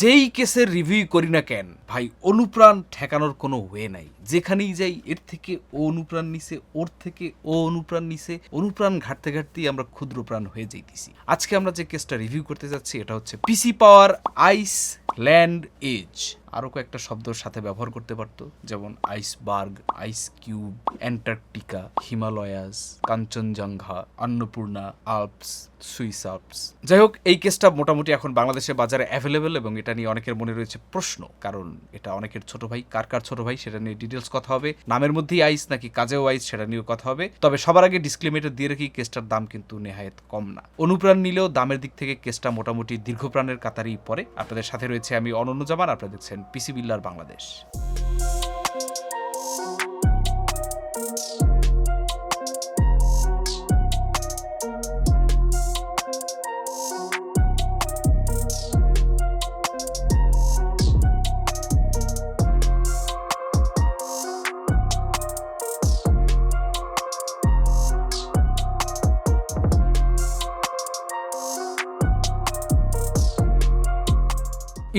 যেই কেসের রিভিউ করি না কেন, ভাই, অনুপ্রাণ ঠেকানোর কোনো ওয়ে নাই। যেখানেই যাই, এর থেকে ও অনুপ্রাণ নিছে, ওর থেকে ও অনুপ্রাণ নিছে, অনুপ্রাণ ঘাটতে ঘাটতেই আমরা ক্ষুদ্র প্রাণ হয়ে যাইতেছি। আজকে আমরা যে কেসটা রিভিউ করতে যাচ্ছি, এটা হচ্ছে পিসি পাওয়ার আইস ল্যান্ড এজ আরও কয়েকটা শব্দর সাথে ব্যবহার করতে পারতো, যেমন iceberg, ice cube, Antarctica, Himalayas, Kanchenjunga, Annapurna, Alps, Swiss Alps. যাই হোক, এই কেসটা মোটামুটি এখন বাংলাদেশে বাজারে অ্যাভেলেবেল এবং এটা নিয়ে অনেকের মনে রয়েছে প্রশ্ন, কারণ এটা অনেকের ছোট ভাই, কার কার ছোট ভাই সেটা নিয়ে ডিটেলস কথা হবে। নামের মধ্যেই আইস নাকি কাজেও আইস সেটা নিয়েও কথা হবে। তবে সবার আগে ডিসক্লেমেটার দিয়ে রাখি, কেসটার দাম কিন্তু নেহায়েত কম না। অনুপ্রাণ নিলেও দামের দিক থেকে কেসটা মোটামুটি দীর্ঘপ্রাণের কাতারই পড়ে। আপনাদের সাথে রয়েছে আমি অনন্য জামান, আপনাদের পিসি বিল্লার বাংলাদেশ।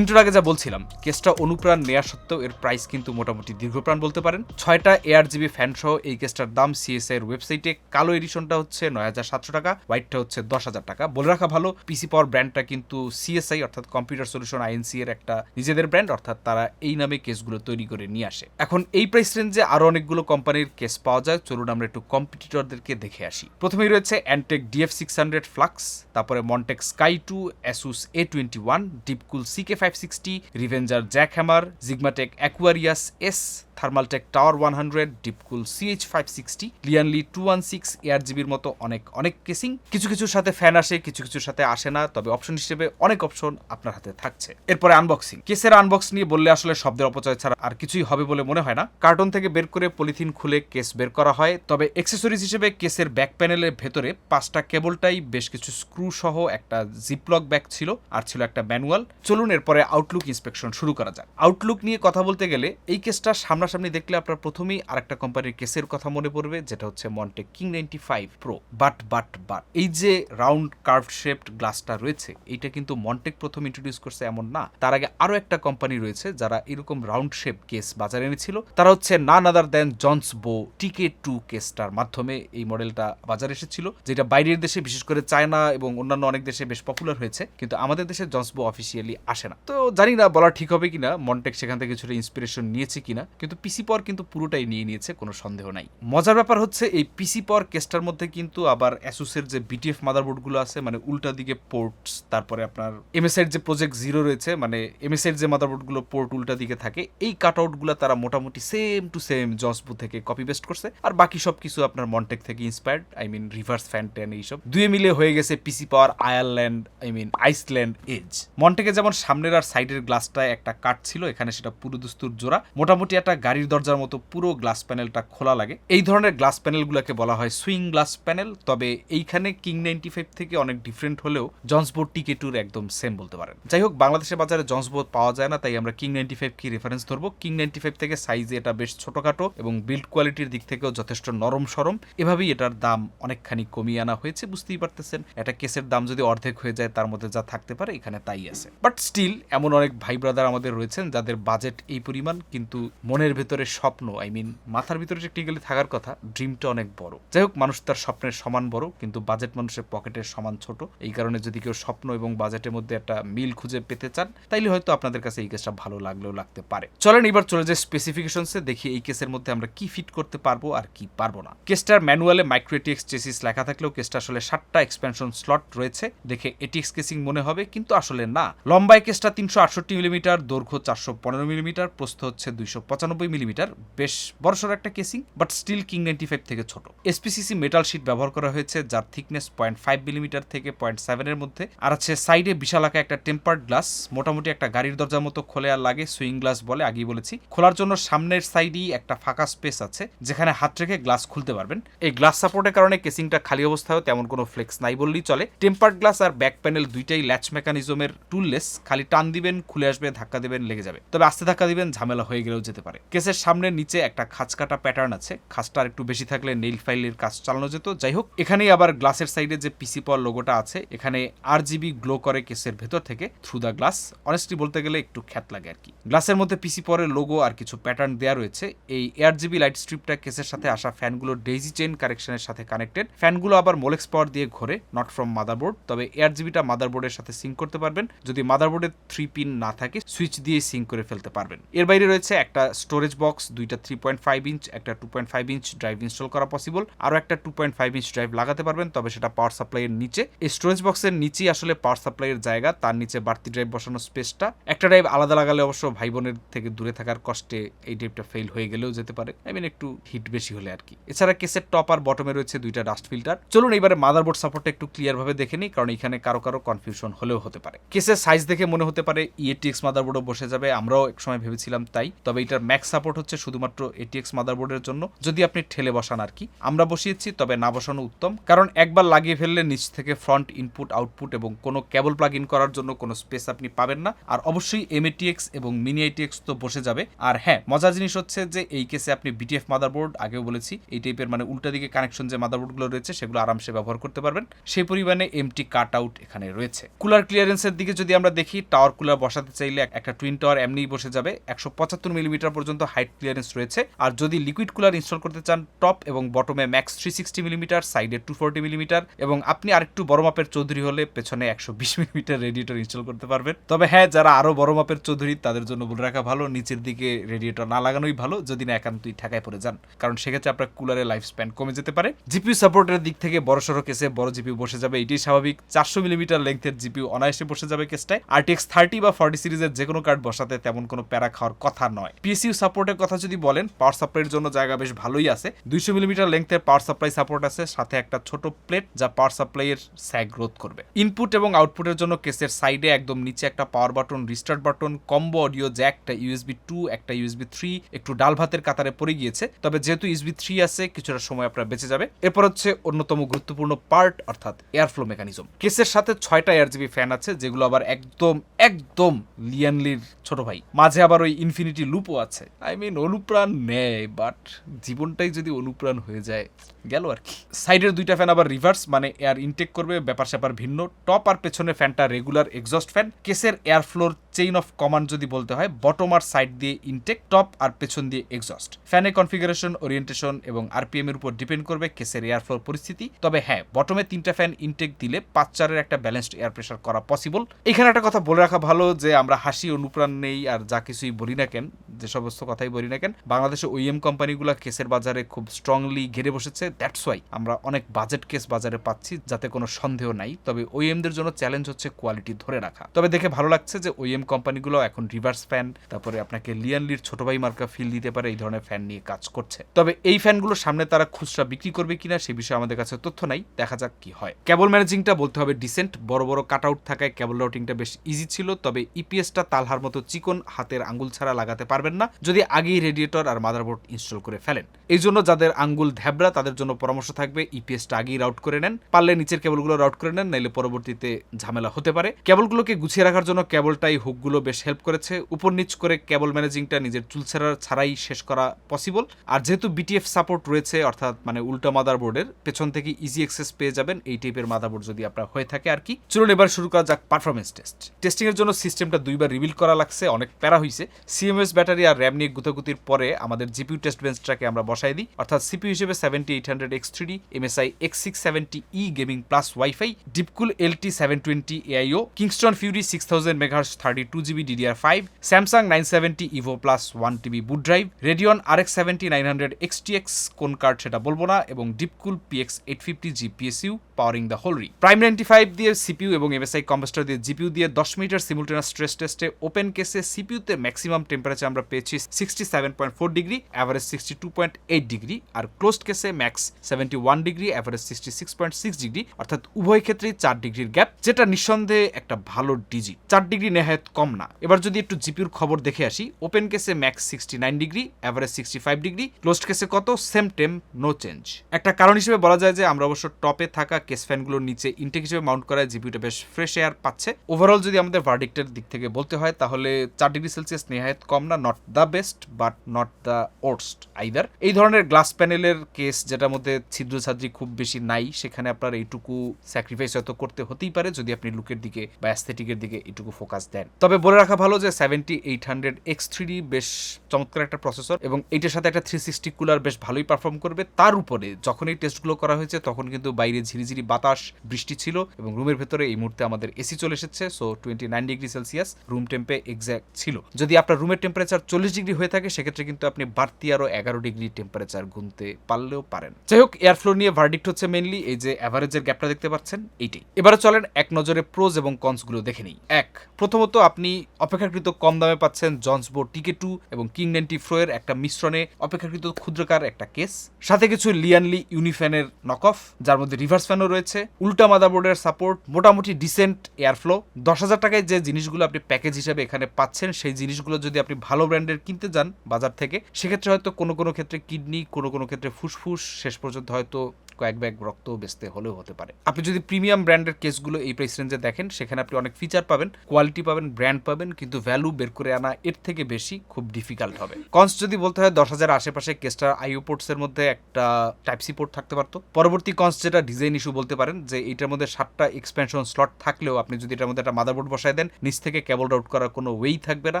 ইন্ট্রোর আগে যা বলছিলাম, কেসটা অনুপ্রাণ নেওয়া সত্ত্বেও এর প্রাইস কিন্তু মোটামুটি দীর্ঘপ্রাণ বলতে পারেন। ছয়টা এয়ার জিবি ফ্যান সহ এই কেসটার দাম সিএসআই এর ওয়েবসাইটে কালো এডিশনটা হচ্ছে নয় হাজার সাতশো টাকা হোয়াইটটা হচ্ছে দশ হাজার টাকা। বলে রাখা ভালো পিসি পাওয়ার ব্র্যান্ডটা কিন্তু সিএসআই অর্থাৎ কম্পিউটার সলিউশন আইএনসি এর একটা নিজেদের ব্র্যান্ড অর্থাৎ তারা এই নামে কেসগুলো তৈরি করে নিয়ে আসে। এখন এই প্রাইস রেঞ্জে আরও অনেকগুলো কোম্পানির কেস পাওয়া যায়। চলুন আমরা একটু কম্পিটিটরদেরকে দেখে আসি। প্রথমেই রয়েছে Antec DF six hundred Flux তারপরে Montech Sky two Asus A twenty one DeepCool CK five sixty Revenger Jack Hammer Zigmatek Aquarius S Thermaltake Tower one hundred DeepCool CH five sixty Lian Li two one six Air জিবির মতো অনেক অনেক casing কিছু কিছুর সাথে fan আসে, কিছু কিছুর সাথে আসে না, তবে অপশন হিসেবে অনেক অপশন আপনার হাতে থাকছে। এরপরে আনবক্সিং কেসের আনবক্স নিয়ে বললে আসলে শব্দের অপচয় ছাড়া আর কিছুই হবে বলে মনে হয় না। কার্টন থেকে বের করে পলিথিন খুলে কেস বের করা হয়, তবে এক্সেসরিজ হিসেবে কেসের ব্যাক প্যানেলের ভেতরে পাঁচটা কেবলটাই, বেশ কিছু স্ক্রু সহ একটা জিপলক ব্যাগ ছিল আর ছিল একটা ম্যানুয়াল চলুন এরপরে আউটলুক ইন্সপেকশন শুরু করা যাক। আউটলুক নিয়ে কথা বলতে গেলে এই কেসটা সামনাসামনি দেখলে আপনার প্রথমেই আরেকটা কোম্পানির কেসের কথা মনে পড়বে, যেটা হচ্ছে Monte King ninety five Pro but but but এই যে রাউন্ড কার্ভ শেপড গ্লাসটা রয়েছে, এইটা কিন্তু মন্টেক প্রথম ইন্ট্রোডিউস করছে এমন না। তার আগে আরও একটা কোম্পানি রয়েছে যারা এরকম রাউন্ড শেপ কেস বাজারে এনেছিল। তারা হচ্ছে নান আদার দেন জনস বো টিকে টু কেসটার মাধ্যমে এই মডেলটা বাজারে এসেছিল, যেটা বাইরের দেশে, বিশেষ করে চায়না এবং অন্যান্য অনেক দেশে বেশ পপুলার হয়েছে, কিন্তু আমাদের দেশে জনসবো অফিসিয়ালি আসে না। তো জানি না বলা ঠিক হবে কিনা মন্টেক সেখান থেকে কিছুটা ইন্সপিরেশন নিয়েছে কিনা, কিন্তু পিসি পর কিন্তু পুরোটাই নিয়ে নিয়েছে, কোনো সন্দেহ নাই। মজার ব্যাপার হচ্ছে, এই পিসি পর কেসটার মধ্যে কিন্তু আবার অ্যাসুসের যে বিটিএফ মাদারবোর্ডগুলো আছে মানে উল্টা দিকে পোর্টস তারপরে আপনার এমএস এর যে প্রজেক্ট জিরো রয়েছে মানে এমএস এর যে মাদারবোর্ডগুলো পোর্ট উল্টা দিকে থাকে, এই কাট আউটগুলো তারা মোটামুটি সেম টু সেম জসবু থেকে কপি পেস্ট করছে। আর বাকি সব কিছু আপনার মন্টেক থেকে inspired I mean reverse fan ফ্যান্টেন এইসব। দুয়ে মিলে হয়ে গেছে PC power Ireland I mean Iceland as মন্টেকে যেমন সামনের আর সাইডের গ্লাসটায় একটা কাট ছিল, এখানে সেটা পুরো দুস্তুর জোড়া। মোটামুটি একটা গাড়ির দরজার মতো পুরো গ্লাস প্যানেলটা খোলা লাগে। এই ধরনের গ্লাস প্যানেলগুলোকে বলা হয় সুইং গ্লাস প্যানেল, তবে এইখানে কিং নাইনটি ফাইভ থেকে অনেক ডিফারেন্ট হলেও জন্সবোর্ড টিকে টুর একদম সেম বলতে পারেন। যাই হোক, বাংলাদেশের বাজারে জন্সবোর্ড পাওয়া যায় না, তাই আমরা কিং নাইনটি ফাইভ কি রেফারেন্স ধরবো? কিং নাইনটি ফাইভ থেকে সাইজে এটা বেশ ছোটখাটো এবং বিল্ড কোয়ালিটির দিক থেকেও যথেষ্ট নরম সরম। এভাবেই এটার দাম অনেকখানি কমিয়ে আনা হয়েছে, বুঝতেই পারতেছেন। এটা কেসের দাম যদি অর্ধেক হয়ে যায়, তার মধ্যে যা থাকতে পারে, এখানে তাই আছে। বাট স্টিল এমন অনেক ভাই ব্রাদার আমাদের রয়েছেন, যাদের বাজেট এই পরিমাণ, কিন্তু মনের ভেতরে স্বপ্ন আই মিন মাথার ভিতরে যে টেকনিক্যালি থাকার কথা ড্রিমটা অনেক বড়। যাই হোক মানুষ তার স্বপ্নের সমান বড়, কিন্তু বাজেট মানুষের পকেটের সমান ছোট। এই কারণে যদি কেউ স্বপ্ন এবং বাজেটের মধ্যে একটা মিল খুঁজে পেতে চান, তাইলে হয়তো আপনাদের কাছে এই কেসটা ভালো লাগলেও লাগতে পারে। চলেন এবার চলে যায় স্পেসিফিকেশনসে দেখি এই কেসের মধ্যে আমরা কি ফিট করতে পারব আর কি পারব না। কেসটার ম্যানুয়ালে মাইক্রোটিক্স চেসিস লেখা থাকলেও কেসটা আসলে সাতটা এক্সপেনশন স্লট রয়েছে। দেখে এটিএক্স কেসিং মনে হবে, কিন্তু আসলে না। লম্বায় কেসটা তিনশো আটষট্টি মিলিমিটার দৈর্ঘ্য চারশো পনেরো মিলিমিটার প্রস্থ হচ্ছে দুইশো পঁচানব্বই মিলিমিটার, বেশ বড়সড় একটা casing but still King ninety five থেকে ছোট। এসপিসিসি মেটাল শিট ব্যবহার করা হয়েছে, যার থিকনেস পয়েন্ট ফাইভ মিলিমিটার থেকে পয়েন্ট সেভেনের মধ্যে। আর আছে সাইডে বিশাল আকার একটা টেম্পার্ড গ্লাস মোটামুটি একটা গাড়ির দরজার মতো খোলে আর লাগে সুইং গ্লাস বলে আগেই বলেছি। খোলার জন্য সামনের সাইডেই একটা ফাঁকা স্পেস আছে, যেখানে হাত রেখে গ্লাস খুলতে পারবেন। এই গ্লাস সাপোর্টের কারণে কেসিংটা খালি অবস্থায়ও তেমন কোনো ফ্লেক্স নাই বললেই চলে। টেম্পার্ড গ্লাস আর ব্যাক প্যানেল দুইটাই ল্যাচ মেকানিজমের টুললেস খালি টান দিবেন, খুলে আসবে, ধাক্কা দেবেন, লেগে যাবে। তবে আস্তে ধাক্কা দিবেন, ঝামেলা হয়ে গেলেও যেতে পারে। কেসের সামনে নিচে একটা খাঁচ কাটা প্যাটার্ন আছে। আর একটু বেশি থাকলে নেইল ফাইলের কাজ চালানো যেত। যাই হোক, এখানেই আবার গ্লাসের সাইডে যে পিসি পর লোগোটা আছে, এখানে আর জিবি গ্লো করে কেসের ভেতর থেকে থ্রু দ্য গ্লাস অনেস্টলি বলতে গেলে একটু খ্যাত লাগে আর কি। গ্লাসের মধ্যে পিসি পরের লোগো আর কিছু প্যাটার্ন দেওয়া রয়েছে। এই এয়ার জিবি লাইট স্ট্রিপটা কেসের সাথে আসা ফ্যানগুলো ডেইজি চেইন কারেকশনের সাথে কানেক্টেড ফ্যানগুলো আবার মোলেক্স পাওয়ার দিয়ে ঘোরে নট ফ্রম মাদারবোর্ড তবে এয়ার জিবিটা মাদারবোর্ডের সাথে সিঙ্ক করতে পারবেন। যদি মাদারবোর্ডে থ্রি পিন না থাকে সুইচ দিয়ে সিঙ্ক করে ফেলতে পারবেন। এর বাইরে রয়েছে একটা স্টোরেজ বক্স দুইটা থ্রি পয়েন্ট ফাইভ ইঞ্চ একটা two point five inch drive install করা পসিবল আরও একটা two point five inch drive লাগাতে পারবেন, তবে সেটা পাওয়ার সাপ্লাইয়ের নিচে। এই স্টোরেজ বক্সের নিচেই আসলে পাওয়ার সাপ্লাইয়ের জায়গা, তার নিচে বাড়তি ড্রাইভ বসানোর স্পেসটা একটা ড্রাইভ আলাদা লাগালে অবশ্য ভাই বোনের থেকে দূরে থাকার কষ্টে এই ড্রাইভটা ফেল হয়ে গেলেও যেতে পারে। আই মিন একটু হিট বেশি হলে আর কি। এছাড়া কেসের টপ আর বটমে রয়েছে দুইটা ডাস্ট ফিল্টার চলুন এবারে মাদারবোর্ড সাপোর্টটা একটু ক্লিয়ার ভাবে দেখে নিই, কারণ এখানে কারও কারও কনফিউশন হলেও হতে পারে। কেসের সাইজ দেখে মনে হতে পারে E ইএটিএক্স মাদারবোর্ডও বসে যাবে, আমরাও এক সময় ভেবেছিলাম তাই, তবে এটার ম্যাক্স সাপোর্ট হচ্ছে শুধুমাত্র এটিএক্স মাদারবোর্ডের জন্য, যদি আপনি ঠেলে বসান আর কি। আমরা বসিয়েছি, তবে না বসানো উত্তম, কারণ একবার লাগিয়ে ফেললে নিচ থেকে ফ্রন্ট ইনপুট আউটপুট এবং কোনো কেবল প্লাগ ইন করার জন্য কোনো স্পেস আপনি পাবেন না। আর অবশ্যই এমএটিএক্স এবং মিনি আইটিএক্স তো বসে যাবে। আর হ্যাঁ মজার জিনিস হচ্ছে যে, এই কেসে আপনি বিটিএফ মাদারবোর্ড আগেও বলেছি, এই টাইপের মানে উল্টা দিকে কানেকশন যে মাদারবোর্ডগুলো রয়েছে, সেগুলো আরামসে ব্যবহার করতে পারবেন। সেই পরিমাণে এমটি কাট আউট এখানে রয়েছে। কুলার ক্লিয়ারেন্সের দিকে যদি আমরা দেখি টাওয়ার কুলার বসাতে চাইলে একটা টুইন টাওয়ার এমনিই বসে যাবে, একশো পঁচাত্তর মিলিমিটার পর্যন্ত হাইট ক্লিয়ারেন্স রয়েছে। আর যদি লিকুইড কুলার ইনস্টল করতে চান টপ এবং বটমে ম্যাক্স থ্রি সিক্সটি মিলিমিটার সাইডে টু ফোরটি মিলিমিটার এবং আপনি আরেকটু বড় মাপের চৌধুরী হলে পেছনে একশো বিশ মিলিমিটার রেডিয়েটর ইনস্টল করতে পারবেন। তবে হ্যাঁ যারা আরও বড় মাপের চৌধুরী, তাদের জন্য বলে রাখা ভালো, নিচের দিকে রেডিয়েটর না লাগানোই ভালো, যদি না একান্তই ঠেকায় পড়ে যান। কারণ সেক্ষেত্রে আপনার কুলারের লাইফ স্প্যান কমে যেতে পারে। জিপিউ সাপোর্টের দিক থেকে বড় সড়ো কেসে বড় জিপিউ বসে যাবে এটি স্বাভাবিক। চারশো মিলিমিটার লেন্থের জিপিউ অনায়াসে বসে যাবে কেসটায় আরটিএক্স থার্টি বা ফর্টি সিরিজের যে কোনো কার্ড বসাতে তেমন কোনো প্যারা খাওয়ার কথা নয়। পিএসইউ সাপোর্টের কথা যদি বলেন পাওয়ার সাপ্লাইয়ের জন্য জায়গা বেশ ভালোই আছে। দুইশো মিলিমিটার লেন্থের পাওয়ার সাপ্লাই সাপোর্ট আছে, সাথে একটা ছোট প্লেট যা পাওয়ার সাপ্লাইয়ের স্যাগ গ্রোথ করবে। ইনপুট এবং আউটপুটের জন্য কেসের সাইডে একদম নিচে একটা power button restart button combo audio jack USB two একটা ইউএসবি থ্রি একটু ডাল ভাতের কাতারে পড়ে গিয়েছে। তবে যেহেতু ইউএসবি থ্রি আছে, কিছুটা সময় আপনার বেঁচে যাবে। এরপর হচ্ছে অন্যতম গুরুত্বপূর্ণ পার্ট অর্থাৎ এয়ারফ্লো মেকানিজম কেসের সাথে ছয়টা এয়ারজিবি ফ্যান আছে, যেগুলো আবার একদম একদম লিয়ানলির ছোট ভাই। মাঝে আবার ওই ইনফিনিটি লুপও আছে। আই মিন অনুপ্রাণ নেয় বাট জীবনটাই যদি অনুপ্রাণ হয়ে যায় গেল আর কি। সাইডের দুইটা ফ্যান আবার রিভার্স মানে এয়ার ইনটেক করবে, ব্যাপার স্যাপার ভিন্ন। টপ আর পেছনে ফ্যানটা রেগুলার এক্সস্ট ফ্যান কেসের air flow chain of command যদি বলতে হয় বটম আর সাইড দিয়ে ইনটেক টপ আর পেছন দিয়ে এক্সস্ট ফ্যানের কনফিগারেশন ওরিয়েন্টেশন এবং আরপিএম এর উপর ডিপেন্ড করবে কেসের এয়ার ফ্লোর পরিস্থিতি। তবে হ্যাঁ বটমে তিনটা ফ্যান ইনটেক দিলে পাঁচ চারের একটা ব্যালেন্সড এয়ার প্রেশার করা পসিবল এখানে একটা কথা বলে রাখা ভালো যে, আমরা হাসি, অনুপ্রাণ নেই আর যা কিছুই বলি না কেন, যে সমস্ত কথাই বলি না কেন বাংলাদেশে ওইএম কোম্পানিগুলো কেসের বাজারে খুব স্ট্রংলি ঘিরে বসেছে। দ্যাটস ওয়াই আমরা অনেক বাজেট কেস বাজারে পাচ্ছি, যাতে কোনো সন্দেহ নাই। তবে ওইএমদের জন্য চ্যালেঞ্জ হচ্ছে কোয়ালিটি ধরে রাখা। তবে দেখে ভালো লাগছে যে ওইএম কোম্পানিগুলো এখন রিভার্স ফ্যান তারপরে আপনাকে লিয়ানলির ছোট ভাই মার্কা ফিল দিতে পারে, এই ধরনের ফ্যান নিয়ে কাজ করছে। তবে এই ফ্যানগুলো সামনে তারা খুচরা বিক্রি করবে কিনা, সে বিষয়ে আমাদের কাছে তথ্য নাই, দেখা যাক কি হয়। কেবল ম্যানেজিংটা বলতে হবে ডিসেন্ট বড় বড় কাট আউট থাকায় কেবল রাউটিংটা বেশ ইজি ছিল, তবে ইপিএসটা তালহার মতো চিকন, হাতের আঙ্গুল ছাড়া লাগাতে পারবেন না, যদি আগেই রেডিয়েটর আর মাদারবোর্ড ইনস্টল করে ফেলেন। এই জন্য যাদের আঙ্গুল ধ্যাবরা তাদের জন্য পরামর্শ থাকবে ইপিএসটা আগেই রাউট করে নেন। পারলে নিচের কেবলগুলো রাউট করে নেন, নাইলে পরবর্তীতে ঝামেলা হতে পারে। কেবলগুলোকে গুছিয়ে রাখার জন্য কেবলটাই হুকগুলো বেশ হেল্প করেছে। উপর নিচ করে কেবল ম্যানেজিংটা নিজের চুল ছাড়ার ছাড়াই শেষ করা পসিবল আর যেহেতু বিটিএফ সাপোর্ট রয়েছে, অর্থাৎ মানে উল্টা মাদারবোর্ডের পেছন থেকে ইজি অ্যাক্সেস পেয়ে যাবেন এই টাইপের মাদার বোর্ড যদি আপনার হয়ে থাকে আর কি। চলুন এবার শুরু করা যাক পারফরমেন্স টেস্ট টেস্টিং এর জন্য সিস্টেমটা দুইবার রিভিল করা লাগছে, অনেক প্যারা হয়েছে সিএমএস ব্যাটারি আর র্যাম নিয়ে গুতাগুতির পরে আমাদের জিপিউ টেস্ট বেঞ্চটাকে আমরা বসাই দিই। অর্থাৎ সিপিউ হিসেবে seventy eight hundred X three MSI X six seventy E gaming plus wifi DeepCool LT seven twenty AIO Kingston Fury six thousand megahertz thirty two GB DDR five Samsung nine seventy Evo plus one TB boot drive Radeon R X seventy nine hundred XTX কোন card সেটা বলব না এবং DeepCool PX eight fifty G PSU powering the whole re prime ninety five দিয়ে CPU এবং MSI কম্পাস্টার দিয়ে GPU দিয়ে দশ মিটার সিমুলটেনাস স্ট্রেস টেস্টে ওপেন কেসে সিপিউতে ম্যাক্সিমাম টেম্পারেচার আমরা পেয়েছি sixty seven point four degree average sixty two point eight degree আর ক্লোজড কেসে max seventy one degree average sixty six point six degree অর্থাৎ উভয় ক্ষেত্রেই চার ডিগ্রির গ্যাপ যেটা নিঃসন্দেহে একটা ভালো ডিজি চার ডিগ্রি নেহায়ত কম না। এবার যদি একটু জিপিউর খবর দেখে আসি ওপেন কেসে max sixty nine degree average sixty five degree closed কেসে কত? সেম টেম নো চেঞ্জ একটা কারণ হিসেবে বলা যায় যে আমরা অবশ্য টপে থাকা কেস ফ্যানগুলোর নিচে ইনটেক হিসেবে মাউন্ট করায় জিপিউটা বেশ ফ্রেশ এয়ার পাচ্ছে। ওভারঅল যদি আমাদের ভার্ডিক্টের দিক থেকে বলতে হয়, তাহলে চার ডিগ্রি সেলসিয়াস নেহায়ত কম না not the best but not the worst either এই ধরনের গ্লাস প্যানেলের কেস যেটার মধ্যে ছিদ্র ছাদ্রি খুব বেশি নাই, সেখানে আপনার এইটুকু স্যাক্রিফাইস হয়তো করতে হতেই পারে, যদি আপনি লুকের দিকে বা অ্যাস্থেটিকের দিকে এইটুকু ফোকাস দেন। তবে বলে রাখা ভালো যে seventy eight hundred X three বেশ চমৎকার একটা প্রসেসর এবং এইটার সাথে একটা থ্রি সিক্সটি কুলার বেশ ভালোই পারফর্ম করবে। তার উপরে যখন এই টেস্টগুলো করা হয়েছে, তখন কিন্তু বাইরে ঝিরিঝিরি বাতাস, বৃষ্টি ছিল এবং রুমের ভেতরে এই মুহূর্তে আমাদের এসি চলে এসেছে so twenty nine degree Celsius room tempeh exact ছিল। যদি আপনার রুমের টেম্পারেচার চল্লিশ ডিগ্রি হয়ে থাকে, সেক্ষেত্রে কিন্তু আপনি বাড়তি আরও এগারো ডিগ্রি টেম্পারেচার গুনতে পারলেও পারেন। যাই হোক এয়ারফ্লো নিয়ে ভার্ডিক্ট হচ্ছে মেনলি এই যে অ্যাভারেজের গ্যাপটা দেখতে পাচ্ছেন, এইটাই। এবারে চলেন এক নজরে প্রোজ এবং কনসগুলো দেখে নিই। এক, প্রথমত আপনি অপেক্ষাকৃত কম দামে পাচ্ছেন জন্সবো টিকে টু এবং কিং নাইনটি ফ্রো এর একটা মিশ্রণে অপেক্ষাকৃত ক্ষুদ্রকার একটা কেস সাথে কিছু লিয়ানলি ইউনিফ্যানের নক অফ যার মধ্যে রিভার্স ফ্যানও রয়েছে, উল্টা মাদারবোর্ডের সাপোর্ট মোটামুটি ডিসেন্ট এয়ারফ্লো দশ হাজার টাকায় যে জিনিসগুলো আপনি প্যাকেজ হিসেবে এখানে পাচ্ছেন, সেই জিনিসগুলো যদি আপনি ভালো ব্র্যান্ডের কিনতে যান বাজার থেকে, সেক্ষেত্রে হয়তো কোনো কোনো ক্ষেত্রে কিডনি, কোনো কোনো ক্ষেত্রে ফুসফুস, শেষ পর্যন্ত হয়তো কয়েক ব্যাগ রক্ত বেচতে হলেও হতে পারে। আপনি যদি প্রিমিয়াম ব্র্যান্ডের কেসগুলো এই প্রাইস রেঞ্জে দেখেন, সেখানে আপনি অনেক ফিচার পাবেন কোয়ালিটি পাবেন ব্র্যান্ড পাবেন, কিন্তু ভ্যালু বের করে আনা এর থেকে বেশি খুব ডিফিকাল্ট হবে। কনস যদি বলতে হয়, দশ হাজার আশেপাশে কেসটার আইও পোর্টসের মধ্যে একটা টাইপ সি পোর্ট থাকতে পারতো। পরবর্তী কনস যেটা ডিজাইন ইস্যু বলতে পারেন, যে এটার মধ্যে সাতটা এক্সপেনশন স্লট থাকলেও আপনি যদি এটার মধ্যে একটা মাদারবোর্ড বসায় দেন, নিচ থেকে কেবল রাউট করার কোনো ওয়েই থাকবে না।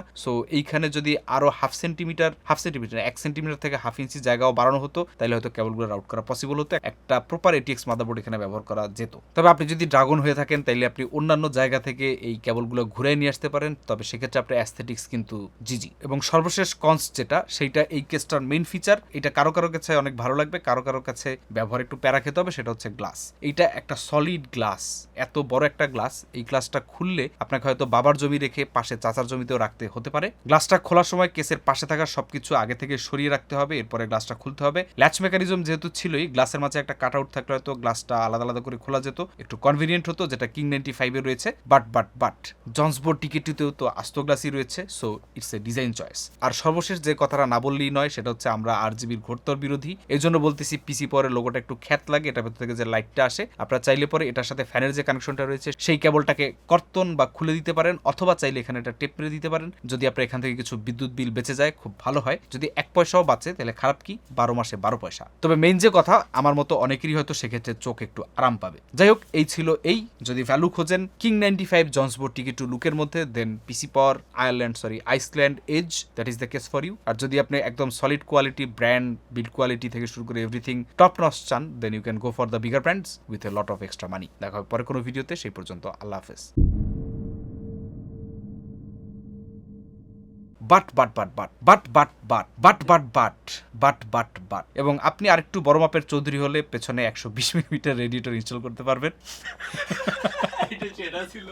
সো এইখানে যদি আরও হাফ সেন্টিমিটার হাফ সেন্টিমিটার এক সেন্টিমিটার থেকে হাফ ইঞ্চি জায়গাও বাড়ানো হতো তাহলে হয়তো কেবলগুলো রাউট করা পসিবল হতো। একটা প্রপার এটিএক্স মাদারবোর্ড এখানে ব্যবহার করা যেত। তবে আপনি যদি ড্রাগন হয়ে থাকেন, তাইলে আপনি অন্যান্য জায়গা থেকে এই কেবলগুলো ঘুরে নিয়ে আসতে পারেন। তবে সেক্ষেত্রে আপনার অ্যাস্থেটিক্স কিন্তু জিজি এবং সর্বশেষ কনস যেটা, সেইটা এই কেসটার মেইন ফিচার এটা কারও কারও কাছে অনেক ভালো লাগবে, কারও কারও কাছে ব্যবহার একটু প্যারা খেতে হবে, সেটা হচ্ছে গ্লাস এইটা একটা সলিড গ্লাস এত বড় একটা গ্লাস এই গ্লাসটা খুললে আপনাকে হয়তো বাবার জমি রেখে পাশে চাচার জমিতেও রাখতে হতে পারে। গ্লাসটা খোলার সময় কেসের পাশে থাকা সবকিছু আগে থেকে সরিয়ে রাখতে হবে, এরপরে গ্লাসটা খুলতে হবে। ল্যাচ মেকানিজম যেহেতু ছিলই গ্লাসের মাঝে একটা কাট আউট থাকলে হয়তো গ্লাসটা আলাদা আলাদা করে খোলা যেত, একটু কনভিনিয়েন্ট হতো, যেটা কিং নাইনটি ফাইভে রয়েছে বাট বাট বাট জন্সবোর্ড টিকিটিতেও তো আস্ত গ্লাসই রয়েছে so it's a design choice আর সর্বশেষ যে কথাটা না বললেই নয়, সেটা হচ্ছে আমরা আর জিবির ঘোরতর বিরোধী। এই জন্য বলতেছি পিসি পরে লোগোটা একটু খ্যাত লাগে, এটা ভেতর থেকে যে লাইটটা আসে, আপনারা চাইলে পরে এটার সাথে ফ্যানের যে কানেকশনটা রয়েছে, সেই কেবলটাকে কর্তন বা খুলে দিতে পারেন, অথবা চাইলে এখানে একটা টেপ মেরে দিতে পারেন। যদি আপনার এখান থেকে কিছু বিদ্যুৎ বিল বেঁচে যায়, খুব ভালো হয়। যদি এক পয়সাও বাঁচে, তাহলে খারাপ কি? বারো মাসে বারো পয়সা। তবে মেইন যে কথা, আমার মতো অনেকেরই হয়তো সেক্ষেত্রে চোখ একটু আরাম পাবে। যাই হোক, এই ছিল এই। যদি ভ্যালু খোঁজেন King ninety five Jonsbo TK two লুকের মধ্যে then PC power Ireland sorry Iceland as that is the case for you আর যদি আপনি একদম solid quality brand build quality থেকে শুরু করে এভরিথিং টপ নস চান then you can go for the bigger brands with a lot of extra money দেখা হবে পরে কোনো ভিডিওতে সেই পর্যন্ত আল্লাহ হাফেজ। But but but but but but but but but but but but but এবং আপনি আরেকটু বড় মাপের চৌধুরী হলে পেছনে একশো বিশ মিলিমিটার রেডিয়েটর ইনস্টল করতে পারবেন এটা সেটা ছিল